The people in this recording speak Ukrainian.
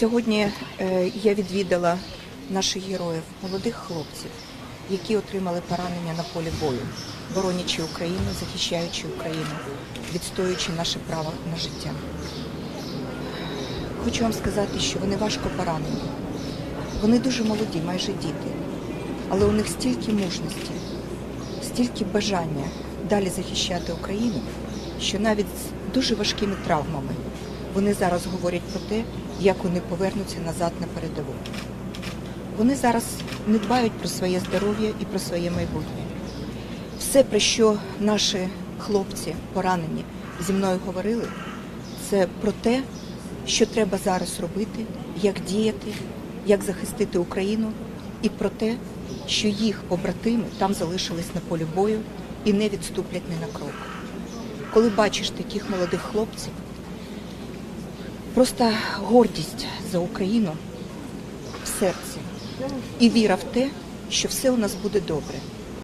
Сьогодні е, я відвідала наших героїв, молодих хлопців, які отримали поранення на полі бою, боронячи Україну, захищаючи Україну, відстоюючи наше право на життя. Хочу вам сказати, що вони важко поранені. Вони дуже молоді, майже діти. Але у них стільки мужності, стільки бажання далі захищати Україну, що навіть з дуже важкими травмами вони зараз говорять про те, як вони повернуться назад на передову. Вони зараз не дбають про своє здоров'я і про своє майбутнє. Все, про що наші хлопці поранені зі мною говорили, це про те, що треба зараз робити, як діяти, як захистити Україну, і про те, що їх побратими там залишились на полі бою і не відступлять ні на крок. Коли бачиш таких молодих хлопців, просто гордість за Україну в серці і віра в те, що все у нас буде добре.